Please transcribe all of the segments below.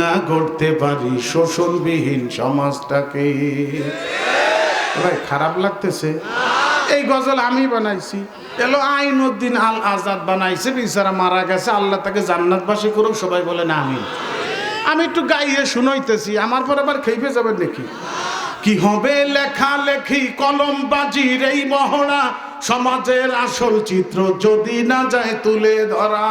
না করতে পারি শোষণবিহীন সমাজটাকে। ভাই, খারাপ লাগতেছে? এই গজল আমি বানাইছি। এলো আইনুদ্দিন আল আজাদ বানাইছে, বিচারা মারা গেছে, আল্লাহ তাকে জান্নাতবাসী করুক, সবাই বলে না আমি আমি একটু গাইয়ে শুনাইতেছি, আমার পর আবার খেইবে যাবেন নাকি? কি হবে লেখা লেখি কলম বাজির এই মহড়া? সমাজের আসল চিত্র যদি না যায় তুলে ধরা।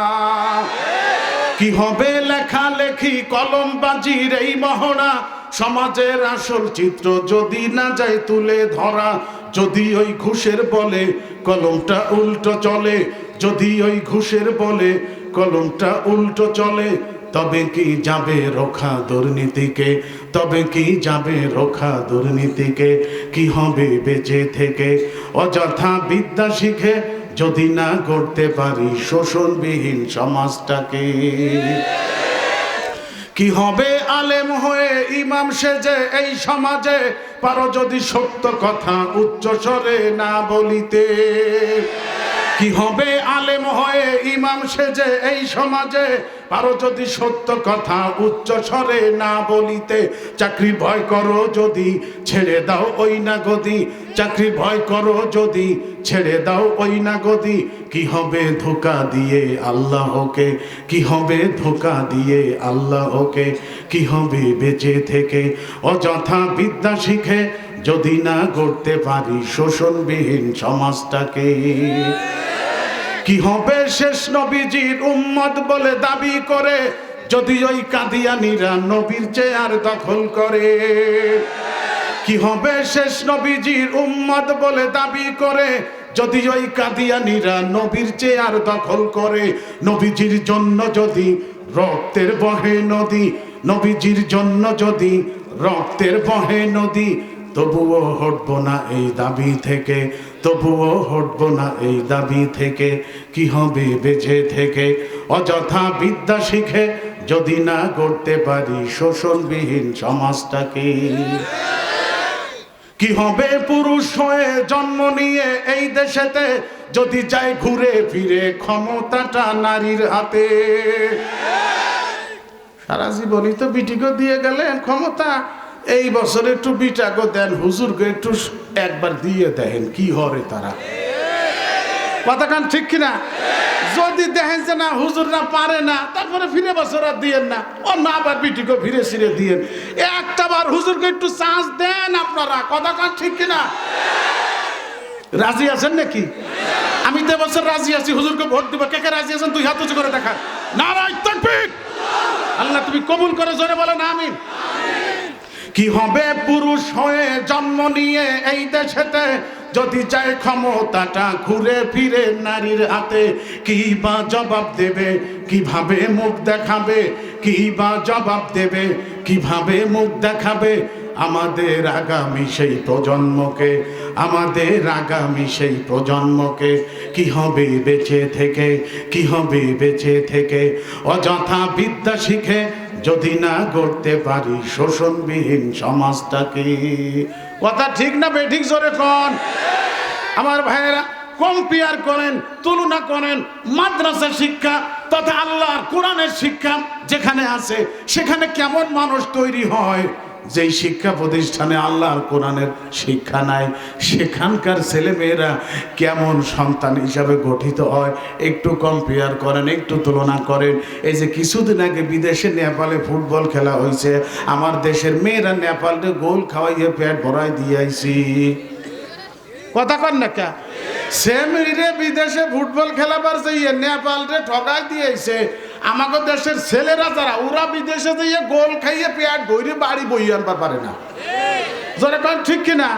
কি হবে লেখা লেখি কলম বাজির এই মহড়া? সমাজের আসল চিত্র যদি না যায় তুলে ধরা, যদি ওই ঘুষের বলে কলমটা উল্টো চলে, যদি ওই ঘুষের বলে কলমটা উল্টো চলে, তবে কি যাবে রোখা দুর্নীতিকে? তবে কি যাবে রোখা দুর্নীতিকে? কি হবে বেঁচে থেকে? অযথা বিদ্যা শিখে যদি না করতে পারি শোষণবিহীন সমাজটাকে। কি হবে আলেম হয়ে ইমাম সেজে এই সমাজে? পারো যদি সত্য কথা উচ্চ স্বরে না বলিতে। কি হবে আলেম হয়ে ইমাম সেজে এই সমাজে? পারো যদি সত্য কথা উচ্চ স্বরে না বলিতে, চাকরি ভয় করো যদি, ছেড়ে দাও ওই না গদি চাকরি ভয় করো যদি, ছেড়ে দাও ওই না গদি কি হবে ধোকা দিয়ে আল্লাহকে? কি হবে ধোকা দিয়ে আল্লাহকে? কি হবে বেঁচে থেকে? অযথা বিদ্যা শিখে যদি না করতে পারি শোষণবিহীন সমাজটাকে। কি হবে শেষ নবীজির উম্মত বলে দাবি করে? যদি ওই কাদিয়ানিরা নবীর চেয়ার দখল করে, কি হবে শেষ নবীজির উম্মত বলে দাবি করে? যদি ওই কাদিয়ানিরা নবীর চেয়ার দখল করে, নবীজির জন্য যদি রক্তের বহে নদী, নবীজির জন্য যদি রক্তের বহে নদী, তবুও হটব না এই দাবি থেকে। তবুও হটব না এই দাবি থেকে। কি হবে বেঁচে থেকে? অযথা বিদ্যা শিখে যদি না করতে পারি শোষণবিহীন সমাজটাকে। কি হবে পুরুষ হয়ে জন্ম নিয়ে এই দেশেতে? যদি যায় ঘুরে ফিরে ক্ষমতাটা নারীর হাতে। সারা জীবনই তো বিটিকে দিয়ে গেলেন ক্ষমতা। এই বছর একটু বিটাকে দেন, হুজুরকে একটু একবার দিয়ে দেখেন কি হরে তারা। কথা কান ঠিক কিনা? যদি দেখেন যে না, হুজুররা পারে না, তারপরে ফিরে বছর আর দিয়েন না। ও না আবার বিটিকে ফিরে ফিরে দিয়েন। একটা বার হুজুরকে একটু চান্স দেন আপনারা। কথা কান ঠিক কিনা? রাজি আছেন নাকি? আমি তো বছর রাজি আছি, হুজুরকে ভোট দিব। কে কে রাজি আছেন তুই হাত উঁচু করে দেখা নারায় তাকবীর আল্লাহ তুমি কবুল করে জোরে বলো না আমিন। কি হবে পুরুষ হয়ে জন্ম নিয়ে এই দেশেতে? যদি চায় ক্ষমতাটা ঘুরে ফিরে নারীর হাতে, কি বা জবাব দেবে? কীভাবে মুখ দেখাবে? কি বা জবাব দেবে? কীভাবে মুখ দেখাবে? আমাদের আগামী সেই প্রজন্মকে, আমাদের আগামী সেই প্রজন্মকে কি হবে বেঁচে থেকে? কি হবে বেঁচে থেকে? অযথা বিদ্যা শিখে যদি না করতে পারি শোষণবিহীন সমাজটাকে। কথা ঠিক না বেঠিক জোরে কন। আমার ভাইয়েরা কম্পেয়ার করেন, তুলনা করেন মাদ্রাসা শিক্ষা তথা আল্লাহর কোরআনের শিক্ষা যেখানে আছে, সেখানে কেমন মানুষ তৈরি হয়? যেই শিক্ষা প্রতিষ্ঠানে আল্লাহর কোরআনের শিক্ষা নাই, সেখানকার ছেলেমেয়েরা কেমন সন্তান হিসাবে গঠিত হয় একটু কম্পেয়ার করেন, একটু তুলনা করেন। এই যে কিছুদিন আগে বিদেশে নেপালে ফুটবল খেলা হয়েছে, আমার দেশের মেয়েরা নেপালে গোল খাওয়াইয়ে পেট ভরাই দিয়ে আইছি। কথা কন না কে? সেমিরে বিদেশে ফুটবল খেলাবার যাইয়ে নেপাল রে ঠকাই দিয়েছে আমাদের দেশের ছেলেরা যারা, ওরা বিদেশে যাইয়ে গোল খাইয়ে পেট বইরে বাড়ি বই আনবার পারে না। ঠিক কিনা?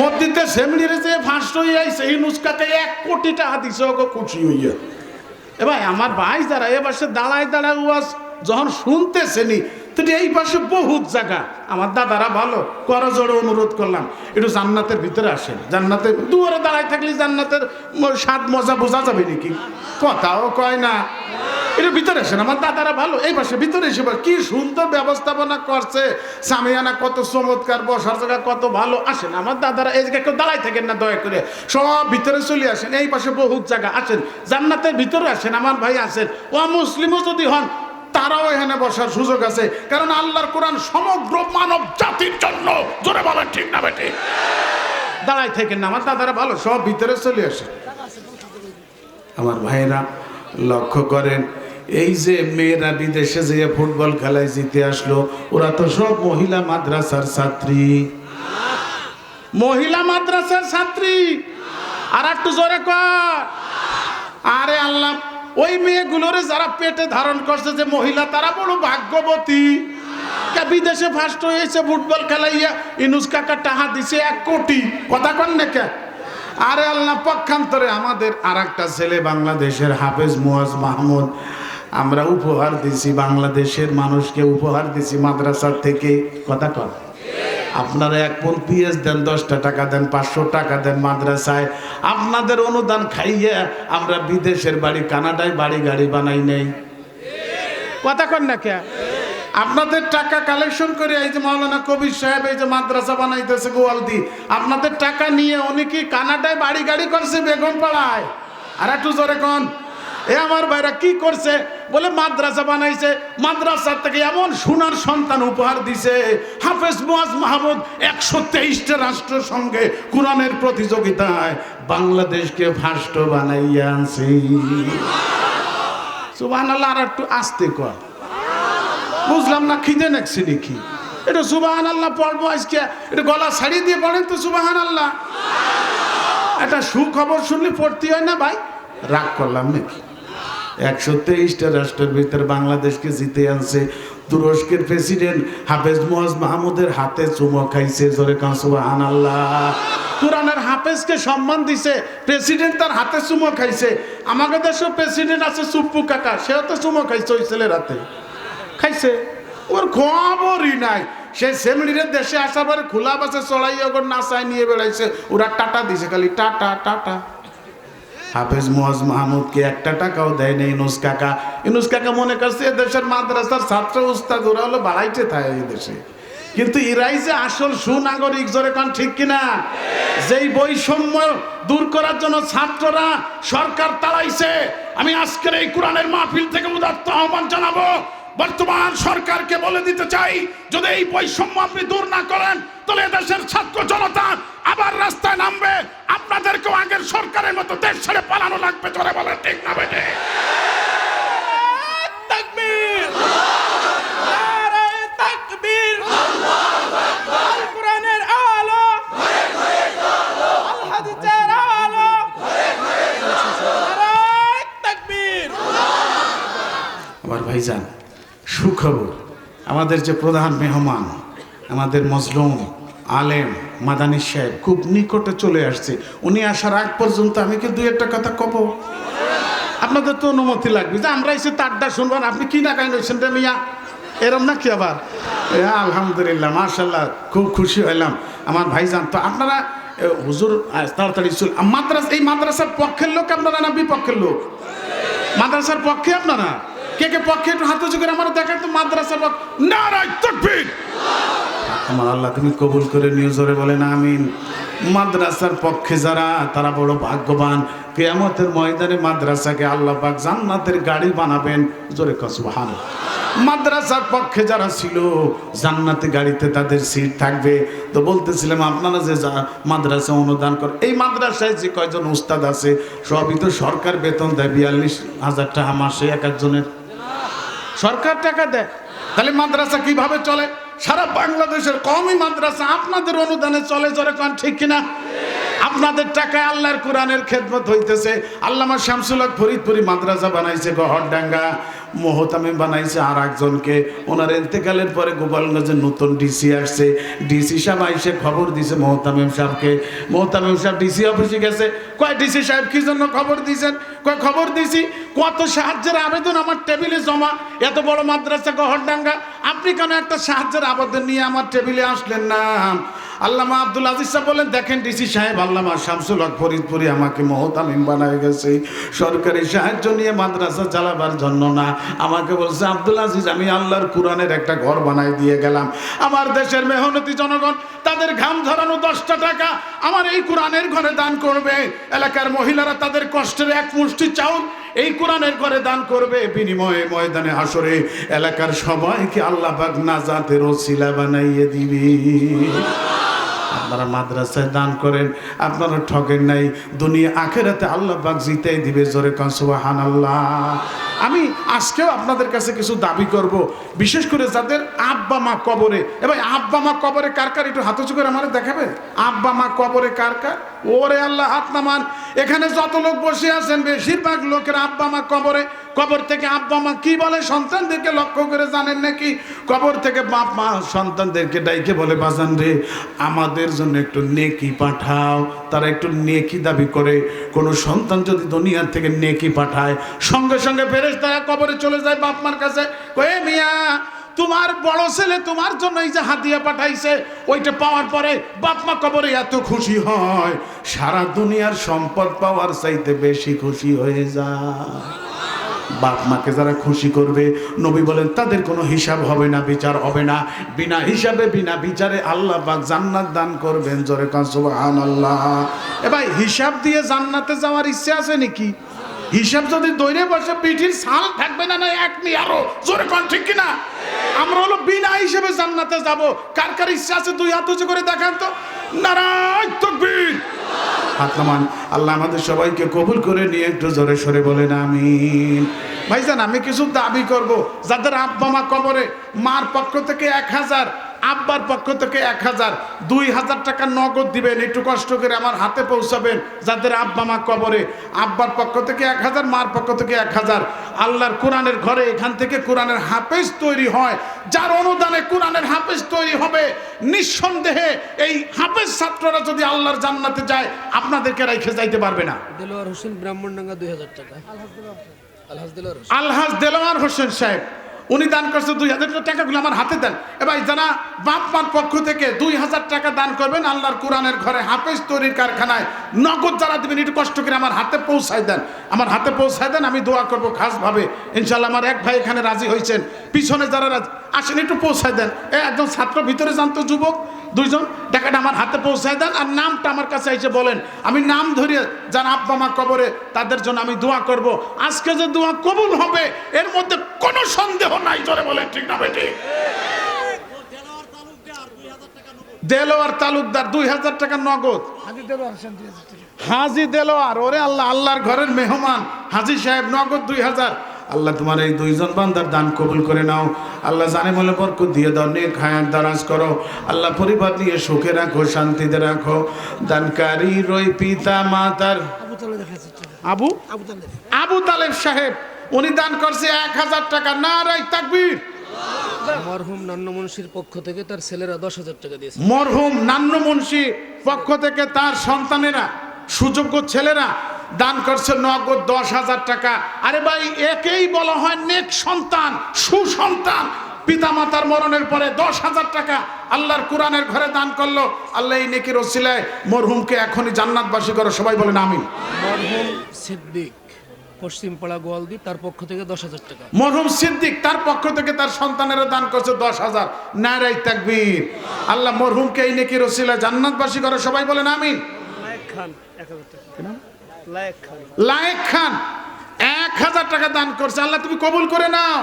মসজিদে সেমিরে যে ফাঁস হয়ে আইছে, এই নুসকাতে এক কোটি টাকা দিছে ওকে খুশি হইয়া। এ ভাই, আমার ভাই যারা, এ পাশে দাঁড়ায় দাঁড়ায় ওয়াজ যখন শুনতেছেনি, তো এই পাশে বহুত জায়গা। আমার দাদারা ভালো, কর জোরে অনুরোধ করলাম। একটু জান্নাতের ভিতরে আসেন। জান্নাতের দুয়ারে দাঁড়ায় থাকলে জান্নাতের স্বাদ মজা বোঝা যাবে নাকি? কথাও কয় না এটা ভিতরে আসেন, আমার দাদারা ভালো, এই পাশে ভিতরে এসে কি সুন্দর ব্যবস্থাপনা করছে। সামিয়ানা কত চমৎকার, বসার জায়গা কত ভালো। আসেন, আমার দাদারা এই জায়গায় কেউ দাঁড়ায় থাকেন না, দয়া করে। সব ভিতরে চলে আসেন, এই পাশে বহুত জায়গা আসেন। জান্নাতের ভিতরে আসেন, আমার ভাই আসেন। ও মুসলিমও যদি হন, তারাও এখানে বসার সুযোগ আছে। কারণ আল্লাহর কোরআন সমগ্র মানব জাতির জন্য। জোরে বলেন, ঠিক না বেটে দাঁড়াই থাকেন না, আমার দাদারা ভালো, সব ভিতরে চলে আসে আমার ভাইরা লক্ষ্য করেন, এই যে মেয়েরা বিদেশে যেয়ে ফুটবল খেলায় জিতে আসলো, ওরা তো সব মহিলা মাদ্রাসার ছাত্রী। মহিলা মাদ্রাসার ছাত্রী। আর একটু জোরে কর আরে আল্লাহ, ওই মেয়েগুলোরে যারা পেটে ধারণ করছে যে মহিলা, তারা বড় ভাগ্যবতী। বিদেশে ফার্স্ট হয়েছে, ফুটবল খেলাইয়া, ইনুস কাকা টাহা দিছে এক কোটি। কথা কন না কে? আরে আল্লাহ, পক্ষান্তরে আমাদের আর একটা ছেলে বাংলাদেশের হাফেজ মুয়াজ মাহমুদ। আমরা উপহার দিছি, বাংলাদেশের মানুষকে উপহার দিছি মাদ্রাসার থেকে। কথা কন। আপনারা এক পন পিএস দেন, দশটা টাকা দেন, পাঁচশো টাকা দেন মাদ্রাসায়। আপনাদের অনুদান খাইয়ে আমরা বিদেশের বাড়ি, কানাডায় বাড়ি গাড়ি বানাই নেই। কথা কন না কে আপনাদের টাকা কালেকশন করে এই যে মাওলানা কবির সাহেব এই যে মাদ্রাসা বানাইতেছে গোয়ালদি, আপনাদের টাকা নিয়ে উনি কি কানাডায় বাড়ি গাড়ি করছে বেগম পাড়ায় আর একটু জোরে কন। এ আমার ভাইরা কি করছে? বলে মাদ্রাসা বানাইছে, মাদ্রাসার থেকে এমন সোনার সন্তান উপহার দিছে। হাফেজ মুয়াজ মাহমুদ একশো তেইশটা রাষ্ট্রের সঙ্গে কোরআনের প্রতিযোগিতায় বাংলাদেশকে ফার্স্ট বানাইয়া আনছে। সুবাহ আর একটু আসতে কর। বুঝলাম না, খিদে নাকছে নাকি? এটা সুবাহান আল্লাহ পড়ব আজকে। এটা গলা ছাড়িয়ে দিয়ে পড়েন তো সুবাহান আল্লাহ একটা সুখবর শুনলে পড়তে হয় না ভাই? রাগ করলাম নাকি? একশো তেইশটা রাষ্ট্রের ভিতরে বাংলাদেশকে জিতে আনছে। তুরস্কের প্রেসিডেন্ট হাফেজ মোয়াজ মাহমুদের হাতে চুমো খাইছে, জোরে কান সুবাহান আল্লাহ কোরআনের হাফেজকে সম্মান দিছে, প্রেসিডেন্ট তার হাতে চুমো খাইছে। আমাদের দেশেও প্রেসিডেন্ট আছে সুপ্পু কাকা, সেও তো চুমো খাইছে ওই ছেলের হাতে। খাইছে। ওর খবরই নাই। সে সেমলির দেশে আসার পরে খোলা বাসে চড়াই ওর নাচায় নিয়ে বেড়াইছে। ওরা টাটা দিছে, খালি টাটা টাটা। হাফেজ মুয়াজ মাহমুদকে একটা টাকাও দেয় না ইনুস কাকা। ইনুস কাকা মনে করছে দেশের মাদ্রাসার ছাত্র উস্তাদ, ওরা হলো বাড়াইতে থাকে এই দেশে। কিন্তু এরাই যে আসল সুনাগরিক, জোরে কান ঠিক কিনা? যেই বৈষম্য দূর করার জন্য ছাত্ররা সরকার তাড়াইছে, আমি আজকের এই কোরআনের মাহফিল থেকে উদাত্ত আহ্বান জানাব। বর্তমান সরকারকে বলে দিতে চাই যদি এই বৈষম্য আপনি দূর না করেন তাহলে দেশের ছাত্র জনতা আবার রাস্তায় নামবে। আপনাদেরকেও আগের সরকারের মতো দেশ ছেড়ে পালানো লাগবে জোরে বলে ঠিক না বেটে তাকবীর। নারায়ে তাকবীর। আল। কোরআনের আলো। আল আলো তাকবীর। আমার ভাইজান সুখবর। আমাদের যে প্রধান মেহমান, আমাদের মজলুম, আলেম, মাদানী সাহেব খুব নিকটে চলে আসছে। উনি আসার আগ পর্যন্ত আমি কি দুই একটা কথা কব? আপনাদের তো অনুমতি লাগবে যে আমরা এসে তারটা শুনবেন আপনি কি না কাহিনী রে মিয়া? এরম না কি আবার আলহামদুলিল্লাহ মার্শাল্লাহ খুব খুশি হইলাম। আমার ভাইজান তো আপনারা হুজুর তাড়াতাড়ি চল। মাদ্রাস, এই মাদ্রাসার পক্ষের লোক আপনারা না বিপক্ষের লোক? মাদ্রাসার পক্ষে আপনারা? কে কে পক্ষে একটু হাত উঁচু করে আমার দেখেন তো মাদ্রাসার পক্ষ নারাই তকবীর। আমার আল্লাহ তুমি কবুল করে নিয়ে জোরে বলেন আমিন। মাদ্রাসার পক্ষে যারা, তারা বড় ভাগ্যবান। কেয়ামতের ময়দানে মাদ্রাসাকে আল্লাহ পাক জান্নাতের গাড়ি বানাবেন। জোরে কসবাহান মাদ্রাসার পক্ষে যারা ছিল, জান্নাতে গাড়িতে তাদের সিট থাকবে। তো বলতেছিলাম, আপনারা যে যা- মাদ্রাসা অনুদান করে, এই মাদ্রাসায় যে কয়জন উস্তাদ আছে, সবই তো সরকার বেতন দেয়, বিয়াল্লিশ হাজার টাকা মাসে এক একজনের। সরকার টাকা দেয়। তাহলে মাদ্রাসা কীভাবে চলে? সারা বাংলাদেশের কমই মাদ্রাসা আপনাদের অনুদানে চলে চলে কোন, ঠিক কিনা? আপনাদের টাকায় আল্লাহর কোরআনের খেদমত হইতেছে। আল্লামা শামসুল ফরিদপুরি মাদ্রাসা বানাইছে গহরডাঙ্গা। মোহতামে বানাইছে আর একজনকে ওনার এতেকালের পরে গোপালগঞ্জের নতুন ডিসি আসছে। ডিসি সাহেব আইসে খবর দিছে মোহতামিম সাহেবকে। মোহতামিম সাহেব ডিসি অফিসে গেছে। কয়, ডিসি সাহেব, কি জন্য খবর দিয়েছেন কয়, খবর দিছি, কত সাহায্যের আবেদন আমার টেবিলে জমা। এত বড় মাদ্রাসা গহরডাঙ্গা। আপনি কেন একটা সাহায্যের আবেদন নিয়ে আমার টেবিলে আসলেন না? আল্লামা আব্দুল আজিজ সাহেব বলেন, দেখেন ডিসি সাহেব, আল্লামা শামসুল হক ফরিদপুরি আমাকে মহতামিম বানায় গেছে। সরকারি সাহায্য নিয়ে মাদ্রাসা চালাবার জন্য না। আমাকে বলছে, আব্দুল আজিজ, আমি আল্লাহর কোরআনের একটা ঘর বানাই দিয়ে গেলাম। আমার দেশের মেহনতি জনগণ, তাদের ঘাম ঝরানো দশটা টাকা আমার এই কোরআনের ঘরে দান করবে। এলাকার মহিলারা তাদের কষ্টের এক মুষ্টি চাউল এই কোরআনের ঘরে দান করবে বিনিময়ে ময়দানে হাসরে এলাকার সবাইকে আল্লাহ পাক নাজাতের ওসিলা বানাইয়ে দিবি। আপনারা মাদ্রাসায় দান করেন, আপনারা ঠকেন নাই, দুনিয়া আখেরাতে আল্লাহ পাক জিতাই দিবে জোরে কান সুবাহান আল্লাহ আমি আজকেও আপনাদের কাছে কিছু দাবি করব। বিশেষ করে যাদের আব্বা মা কবরে। এবার আব্বা মা কবরে কার কার? একটু হাত উঁচু করে আমার দেখাবে? আব্বা মা কবরে কার কার? ওরে আল্লাহ, হাত নামান। এখানে যত লোক বসে আছেন, বেশিরভাগ লোকের আব্বা মা কবরে। কবর থেকে আব্বা মা কি বলে? সন্তানদেরকে লক্ষ্য করে জানেন নাকি? কবর থেকে বাপ মা সন্তানদেরকে ডাইকে বলে, বাজান রে, আমাদের জন্য একটু নেকি পাঠাও। তারা একটু নেকি দাবি করে। কোনো সন্তান যদি দুনিয়ার থেকে নেকি পাঠায়, সঙ্গে সঙ্গে ফেরেস তারা কবরে চলে যায় বাপ মার কাছে, কয়ে মিয়া, তোমার বড় ছেলে তোমার জন্য এই যে হাতিয়া পাঠাইছে, ওইটা পাওয়ার পরে বাপ মা কবরে এত খুশি হয়, সারা দুনিয়ার সম্পদ পাওয়ার চাইতে বেশি খুশি হয়ে যায়। বাপ মাকে যারা খুশি করবে, নবী বলেন, তাদের কোনো হিসাব হবে না, বিচার হবে না। বিনা হিসাবে, বিনা বিচারে আল্লাহ পাক জান্নাত দান করবেন জোরে কান, সুবহানাল্লাহ। এবার হিসাব দিয়ে জান্নাতে যাওয়ার ইচ্ছে আছে নাকি? হিসাব যদি দৈরে বসে, পিঠির ছাল থাকবে না না, এক নি আরও জোরে কান, ঠিক কিনা? আমরা হলো বিনা হিসেবে জান্নাতে যাব। কার কার ইচ্ছা আছে, দুই হাত উঁচু করে দেখান তো। নারায় তকবীর। হাত নামান আল্লাহ আমাদের সবাইকে কবুল করে নিয়ে একটু জোরে সরে বলেন, আমিন। ভাইজান, আমি কিছু দাবি করব। যাদের আব্বা মা কবরে, মার পক্ষ থেকে এক হাজার আব্বার পক্ষ থেকে এক হাজার দুই হাজার টাকা নগদ দিবেন। একটু কষ্ট করে আমার হাতে পৌঁছাবেন যাদের আব্বা মা কবরে। আব্বার পক্ষ থেকে এক হাজার মার পক্ষ থেকে এক হাজার। আল্লাহর কোরআনের ঘরে এখান থেকে কোরআনের হাফেজ তৈরি হয়। যার অনুদানে কোরআনের হাফেজ তৈরি হবে। নিঃসন্দেহে এই হাফেজ ছাত্ররা যদি আল্লাহর জান্নাতে যায় আপনাদেরকে রেখে যাইতে পারবে না। দেলোয়ার হোসেন ব্রাহ্মণডাঙ্গা দুই হাজার টাকা। আলহাজ দেলোয়ার হোসেন আলহাজ দেলোয়ার হোসেন সাহেব উনি দান করছে দুই হাজার টাকাগুলো আমার হাতে দেন। এবার যারা বাপ মার পক্ষ থেকে দুই হাজার টাকা দান করবেন, আল্লাহর কোরআনের ঘরে হাফেজ তৈরির কারখানায় নগদ যারা দেবেন, একটু কষ্ট করে আমার হাতে পৌঁছায় দেন। আমার হাতে পৌঁছায় দেন, আমি দোয়া করব খাসভাবে। ইনশাল্লাহ আমার এক ভাই এখানে রাজি হয়েছেন। পিছনে যারা রাজি আসেন, একটু পৌঁছায় দেন। এ একজন ছাত্র, ভিতরে জানতো যুবক। দুইজন টাকাটা আমার হাতে পৌঁছায় দেন আর নামটা আমার কাছে এসে বলেন। আমি নাম ধরিয়ে যারা আব্বা মা কবরে তাদের জন্য আমি দোয়া করব। আজকে যে দোয়া কবুল হবে এর মধ্যে কোনো সন্দেহ নাই জোরে বলেন ঠিক না বেটি? দেলোয়ার তালুকদার দুই হাজার টাকা নগদ। হাজি দেলোয়ার হাজি ওরে আল্লাহ আল্লাহর ঘরের মেহমান। হাজি সাহেব নগদ দুই হাজার। আল্লাহ তোমার এই দুইজন বান্দার দান কবুল করে নাও। আল্লাহ জানে বলে বরকত দিয়ে দাও নেক হায়াত দারাজ করো। আল্লাহ পরিবার নিয়ে সুখে রাখো শান্তিতে রাখো। দানকারী রই পিতা মাতার। আবু আবু? আবু তালে আবু তালেব সাহেব উনি দান করছে এক হাজার টাকা না রাই তাকবীর। মরহুম নান্ন মুন্সির পক্ষ থেকে তার ছেলেরা দশ হাজার টাকা দিয়েছে। মরহুম নান্ন মুন্সি পক্ষ থেকে তার সন্তানেরা সুযোগ্য ছেলেরা দান করছে নগদ দশ হাজার টাকা। আরে ভাই একেই বলা হয় নেক সন্তান সুসন্তান। পিতামাতার মরণের পরে দশ হাজার টাকা আল্লাহর কোরআনের ঘরে দান করল। আল্লাহ এই নেকির ওসিলায় মরহুমকে এখনই জান্নাতবাসী করো। সবাই বলেন আমিন। মরহুম সিদ্দিক পশ্চিমপাড়া গোয়ালদি তার পক্ষ থেকে দশ হাজার টাকা। মরহুম সিদ্দিক তার পক্ষ থেকে তার সন্তানেরা দান করছে দশ হাজার। নারাই তাকবীর। আল্লাহ মরহুমকে এই নেকির ওসিলায় জান্নাতবাসী করো। সবাই বলেন আমিন। খান এক হাজার টাকা। লায়েক খান। এক হাজার টাকা দান করছে। আল্লাহ তুমি কবুল করে নাও।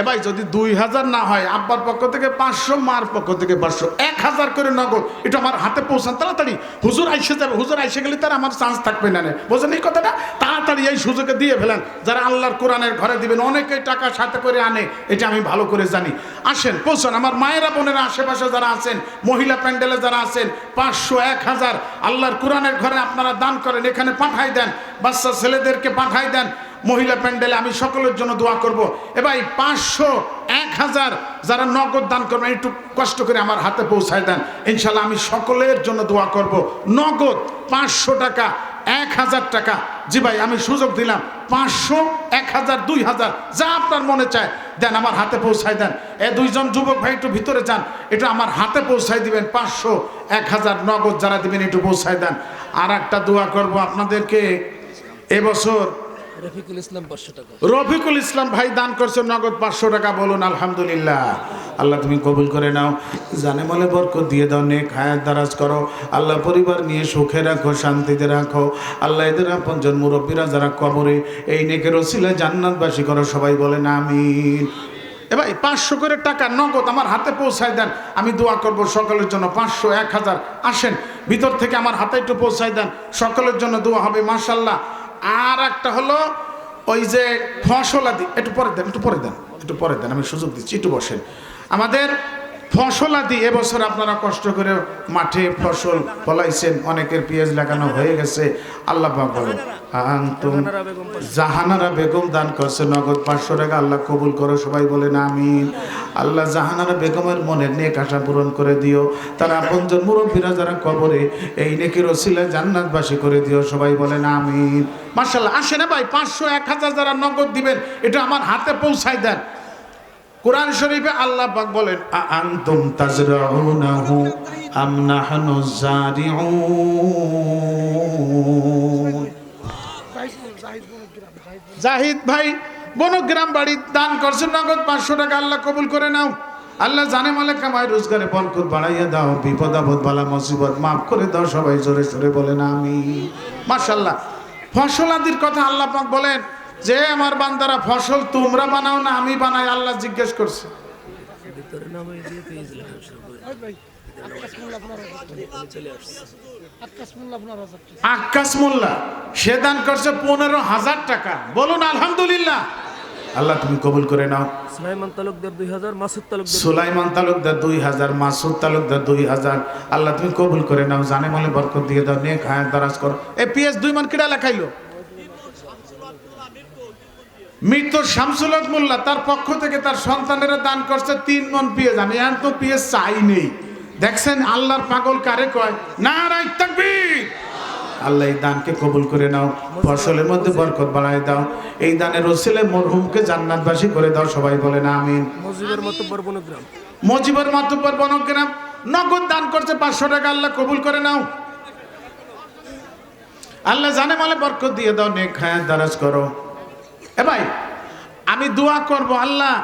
এ ভাই, যদি দুই হাজার না হয়, আব্বার পক্ষ থেকে পাঁচশো, মার পক্ষ থেকে পাঁচশো, এক হাজার করে নগদ, এটা আমার হাতে পৌঁছান, তাড়াতাড়ি। হুজুর আইসে যাবে, হুজুর আইসে গেলে তার আমার চান্স থাকবে না। বোঝেন এই কথাটা? তাড়াতাড়ি এই সুযোগে দিয়ে ফেলেন, যারা আল্লাহর কোরআনের ঘরে দিবেন অনেকেই টাকা সাথে করে আনে, এটা আমি ভালো করে জানি। আসেন, পৌঁছান। আমার মায়েরা, বোনেরা, আশেপাশে যারা আছেন, মহিলা প্যান্ডেলে যারা আছেন, পাঁচশো, এক হাজার, আল্লাহর কোরআনের ঘরে আপনারা দান করেন, এখানে পাঠাই দেন, বাচ্চা ছেলেদেরকে পাঠাই দেন। মহিলা প্যান্ডেলে আমি সকলের জন্য দোয়া করব। এবার পাঁচশো এক হাজার যারা নগদ দান করবেন, একটু কষ্ট করে আমার হাতে পৌঁছায় দেন। ইনশাল্লাহ আমি সকলের জন্য দোয়া করব। নগদ পাঁচশো টাকা, এক হাজার টাকা। জি ভাই, আমি সুযোগ দিলাম। পাঁচশো, এক হাজার, দুই হাজার, যা আপনার মনে চায়, দেন আমার হাতে পৌঁছায় দেন। এ দুইজন যুবক ভাই, একটু ভিতরে যান এটা আমার হাতে পৌঁছায় দিবেন। পাঁচশো, এক হাজার নগদ যারা দিবেন, একটু পৌঁছায় দেন। আর একটা দোয়া করব আপনাদেরকে। এবছর রফিকুল ইসলাম ভাই দান করছে নগদ পাঁচশো টাকা, বলুন, আলহামদুলিল্লাহ। আল্লাহ, তুমি কবুল করে নাও। জানে বলে বরকত দিয়ে দাও, নেক হায়াত দারাজ করো। আল্লাহ, পরিবার নিয়ে সুখে রাখো, শান্তিতে রাখো। আল্লাহ, এদের আপনজন মুরব্বীরা যারা কবরে, এই নেকের ওসিলে জান্নাতবাসী করো, সবাই বলেন, আমিন। এ ভাই, পাঁচশো করে টাকা নগদ আমার হাতে পৌঁছায় দেন। আমি দোয়া করব, সকলের জন্য পাঁচশো, এক হাজার। আসেন, ভিতর থেকে আমার হাতে একটু পৌঁছায় দেন। সকলের জন্য দোয়া হবে মার্শাল্লাহ আর একটা হলো ওই যে ফসলাদি একটু পরে দেন, একটু পরে দেন, একটু পরে দেন, আমি সুযোগ দিচ্ছি, একটু বসেন। আমাদের ফসলাদি এবছর আপনারা কষ্ট করে মাঠে ফসল ফলাইছেন, অনেকের পেঁয়াজ লাগানো হয়ে গেছে। আল্লাহ জাহানারা বেগম দান করছে, নগদ পাঁচশো টাকা আল্লাহ কবুল করো। সবাই বলেন, আমিন। আল্লাহ জাহানারা বেগমের মনের নেক আশা পূরণ করে দিও। তারা আপনজন মুরব্বীরা যারা কবরে, এই নেকের ওসিলা জান্নাতবাসী করে দিও। সবাই বলেন, আমিন। মার্শাল্লাহ আসে না ভাই, পাঁচশো, এক হাজার যারা নগদ দিবেন, এটা আমার হাতে পৌঁছায় দেন। কোরআন শরীফে আল্লাহ পাক বলেন আ আনতুম তাজরাউনাহু আম নাহনু জারিউন? জাহিদ ভাই বনগ্রাম বাড়ি দান করছেন নগদ পাঁচশো টাকা, আল্লাহ কবুল করে নাও। আল্লাহ জানে মালে কামাই রোজগারে বরকত বাড়াইয়া দাও, বিপদ আপদ বালা মুসিবত মাফ করে দাও, সবাই জোরে জোরে বলেন আমি মাশাল্লাহ ফসল আদির কথা আল্লাহ পাক বলেন যে আমার বান্দারা ফসল তোমরা বানাও না আমি বানাই আল্লাহ জিজ্ঞেস করছে। আকাশ মোল্লা সে দান করছে পনেরো হাজার টাকা। বলুন আলহামদুলিল্লাহ। আল্লাহ তুমি কবুল করে নাও। সুলাইমান তালুকদার দুই হাজার মাসুদ তালুকদার সুলাইমান তালুকদার দুই হাজার মাসুদ তালুকদার দুই হাজার। আল্লাহ তুমি কবুল করে নাও। জানে মলে বরকত দিয়ে দাও নেক হায়াত দারাজ করো। এ পিএস দুই মান কিরা লেখাইলো? মৃত শামসুল হক মোল্লা তার পক্ষ থেকে তার সন্তানেরা দান করছে তিন মন পিএস আমি আর তো পিএস চাই নেই। দেখছেন আল্লাহর পাগল কারে কয়? না রাই তাকবীর। আল্লাহ এই দানকে কবুল করে নাও ফসলের মধ্যে বরকত বাড়ায় দাও। এই দানের ওসিলে মরহুমকে জান্নাতবাসী করে দাও সবাই বলেন আমিন। মজিবের মতো বরবনগ্রাম মজিবর মাতুব্বর বনগ্রাম নগদ দান করছে পাঁচশো টাকা আল্লাহ কবুল করে নাও। আল্লাহ জানে মালে বরকত দিয়ে দাও নেক হায়াত দারাজ করো। এ ভাই আমি দোয়া করব আল্লাহ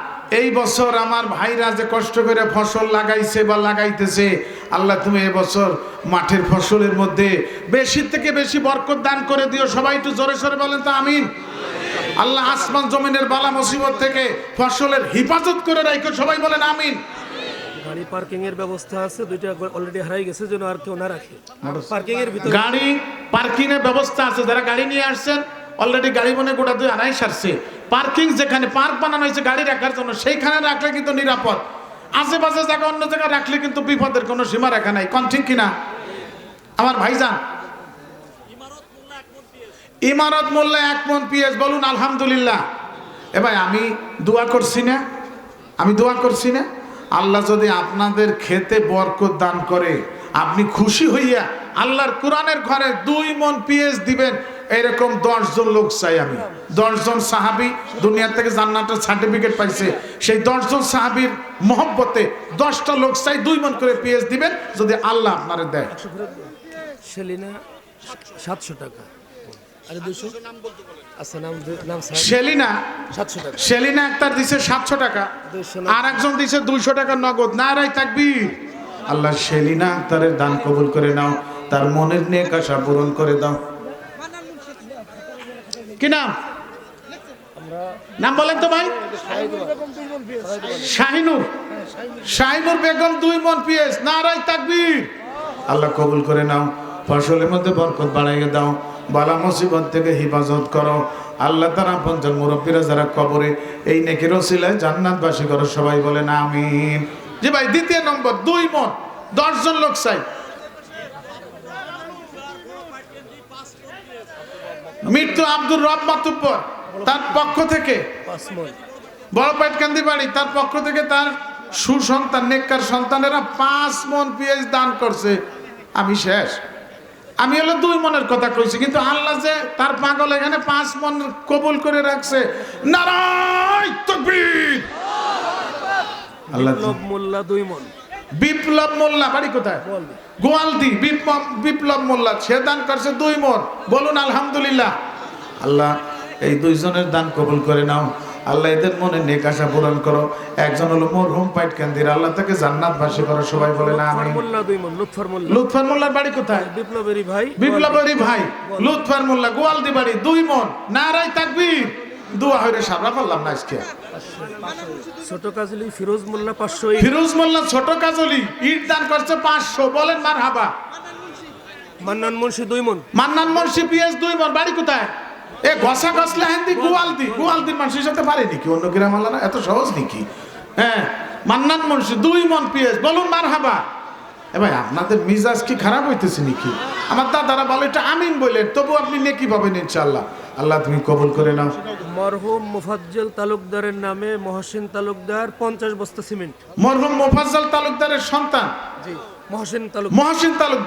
এই বছর আমার ভাইরা যে কষ্ট করে ফসল লাগাইছে বা লাগাইতেছে আল্লাহ তুমি এবছর মাঠের ফসলের মধ্যে বেশি থেকে বেশি বরকত দান করে দিও। সবাই একটু জোরে সরে বলেন তো আমিন। আল্লাহ আসমান জমিনের বালা মুসিবত থেকে ফসলের হিফাজত করে রাখো সবাই বলেন আমিন। গাড়ি পার্কিং এর ব্যবস্থা আছে দুইটা অলরেডি হারাই গেছে যেন আর কেউ না রাখে। পার্কিং এর ভিতরে গাড়ি পার্কিং এর ব্যবস্থা আছে যারা গাড়ি নিয়ে আসছেন অলরেডি গাড়ি মনে গোটা দুই আড়াই সারছে। পার্কিং যেখানে পার্ক বানানো হয়েছে গাড়ি রাখার জন্য, সেইখানে রাখলে কিন্তু নিরাপদ। আশেপাশে জায়গা অন্য জায়গায় রাখলে কিন্তু বিপদের কোনো সীমা রেখা নাই। কোন ঠিক কিনা? আমার ভাইজান। ইমারত মোল্লা এক মন পিএস, বলুন আলহামদুলিল্লাহ। এ ভাই, আমি দোয়া করছি না? আমি দোয়া করছি না? আল্লাহ যদি আপনাদের খেতে বরকত দান করে, আপনি খুশি হইয়া আল্লাহর কোরআনের ঘরে দুই মন পিএস দিবেন এরকম দশজন লোক চাই আমি। দশজন সাহাবি দুনিয়া থেকে জান্নাতের সার্টিফিকেট পাইছে। সেই দশজন সাহাবির মহব্বতে দশটা লোক চাই দুই মন করে পিএস দিবেন যদি আল্লাহ আপনারে দেয়। সেলিনা সাতশো টাকা। দুশো? আচ্ছা সেলিনা দিছে সাতশো টাকা। আর একজন দিছে দুইশো টাকা নগদ। না রাই থাকবি আল্লাহ সেলিনা আক্তারের দান কবুল করে নাও। তার মনের নেক আশা পূরণ করে দাও। কি নাম? নাম বলেন তো ভাই। শাহিনুর। শাহিনুর বেগম দুই মন পিএস না রাই থাকবি আল্লাহ কবুল করে নাও। ফসলের মধ্যে বরকত বাড়াইয়ে দাও। বালা মুসিবত থেকে হেফাজত করো। আল্লাহ তারা পঞ্চাল মুরব্বীরা যারা কবরে এই নেকির ওসিলায় জান্নাতবাসী করো সবাই বলেন আমিন। জি ভাই দ্বিতীয় নম্বর দুই মন দশজন লোক চাই। মৃত্যু আব্দুর রব মাতুব্বর তার পক্ষ থেকে বড় পেটকান্দি বাড়ি তার পক্ষ থেকে তার সুসন্তান নেককার সন্তানেরা পাঁচ মন পিএইচ দান করছে। আমি শেষ। আমি হলো দুই মনের কথা কইছি কিন্তু আল্লাহ যে তার পাগল এখানে পাঁচ মন কবুল করে রাখছে। নারায় তকবীর। আল্লাহ মোল্লা দুই মন। বিপ্লব মোল্লা বাড়ি কোথায়? গোয়ালদি বিপ্লব বিপ্লব মোল্লা সে দান করছে দুই মন। বলুন আলহামদুলিল্লাহ। আল্লাহ এই দুইজনের দান কবুল করে নাও। আল্লাহ এদের মনে নেক আশা পূরণ করো। একজন হলো মরহুম পাইট কেন্দ্রের আল্লাহ তাকে জান্নাত বাসী করো সবাই বলে না আমি মোল্লা দুই মন লুৎফর মোল্লা। লুৎফর মোল্লার বাড়ি কোথায়? বিপ্লবেরই ভাই। বিপ্লবেরই ভাই। লুৎফর মোল্লা গোয়ালদি বাড়ি দুই মন। নারাই তাকবীর। দোয়া হইরে সাবরা করলাম না আজকে। ছোট কাজলি ফিরোজ মোল্লা পাঁচশো ফিরোজ মোল্লা ছোট কাজলি ইট দান করছে পাঁচশো বলেন মার হাবা মান্নান মুন্সি দুই মন। মান্নান মুন্সি পিএস দুই মন বাড়ি কোথায়? এ ঘষা ঘষলে হেন্দি গোয়ালদি গোয়ালদির মানুষের সাথে পারে নাকি অন্য গ্রাম আলাদা এত সহজ নাকি? হ্যাঁ মান্নান মুন্সি দুই মন পিএস বলুন মার হাবা এ ভাই আপনাদের মিজাজ কি খারাপ হইতেছে নাকি? আমার দাদারা বলে এটা আমিন বললেন তবু আপনি নেকি পাবেন ইনশাল্লাহ আল্লাহ তুমি কবুল করে নাও। মরহুম মুফাজ্জল তালুকদারের নামে মহসিন তালুকদার পঞ্চাশ বস্তা সিমেন্ট। মরহুম মুফাজ্জল তালুকদারের সন্তান? জি মহসিন তালুক মহসিন তালুকদার।